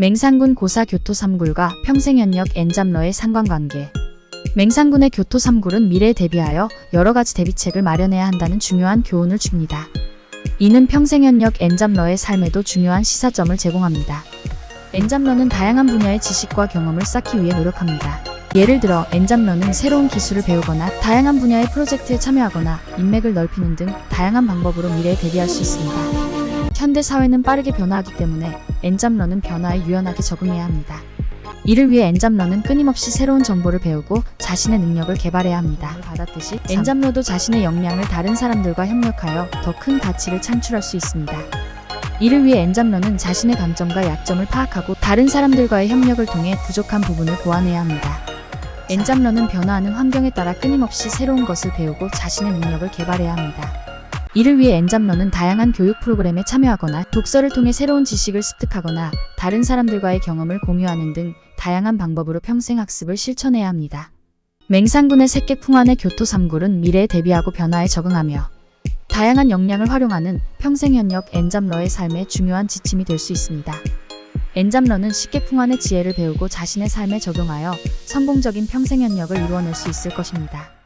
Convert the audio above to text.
맹산군 고사 교토 3굴과 평생연역 엔잡러의 상관관계 맹산군의 교토 3굴은 미래에 대비하여 여러 가지 대비책을 마련해야 한다는 중요한 교훈을 줍니다. 이는 평생연역 엔잡러의 삶에도 중요한 시사점을 제공합니다. 엔잡러는 다양한 분야의 지식과 경험을 쌓기 위해 노력합니다. 예를 들어 엔잡러는 새로운 기술을 배우거나 다양한 분야의 프로젝트에 참여하거나 인맥을 넓히는 등 다양한 방법으로 미래에 대비할 수 있습니다. 현대 사회는 빠르게 변화하기 때문에 엔잡러는 변화에 유연하게 적응해야 합니다. 이를 위해 엔잡러는 끊임없이 새로운 정보를 배우고 자신의 능력을 개발해야 합니다. 받았듯이 엔잡러도 자신의 역량을 다른 사람들과 협력하여 더 큰 가치를 창출할 수 있습니다. 이를 위해 엔잡러는 자신의 강점과 약점을 파악하고 다른 사람들과의 협력을 통해 부족한 부분을 보완해야 합니다. 엔잡러는 변화하는 환경에 따라 끊임없이 새로운 것을 배우고 자신의 능력을 개발해야 합니다. 이를 위해 엔잡러는 다양한 교육 프로그램에 참여하거나 독서를 통해 새로운 지식을 습득하거나 다른 사람들과의 경험을 공유하는 등 다양한 방법으로 평생 학습을 실천해야 합니다. 맹산군의 새끼풍안의 교토 3굴은 미래에 대비하고 변화에 적응하며 다양한 역량을 활용하는 평생연역 엔잡러의 삶에 중요한 지침이 될 수 있습니다. 엔잡러는 쉽게 풍안의 지혜를 배우고 자신의 삶에 적용하여 성공적인 평생연역을 이루어낼 수 있을 것입니다.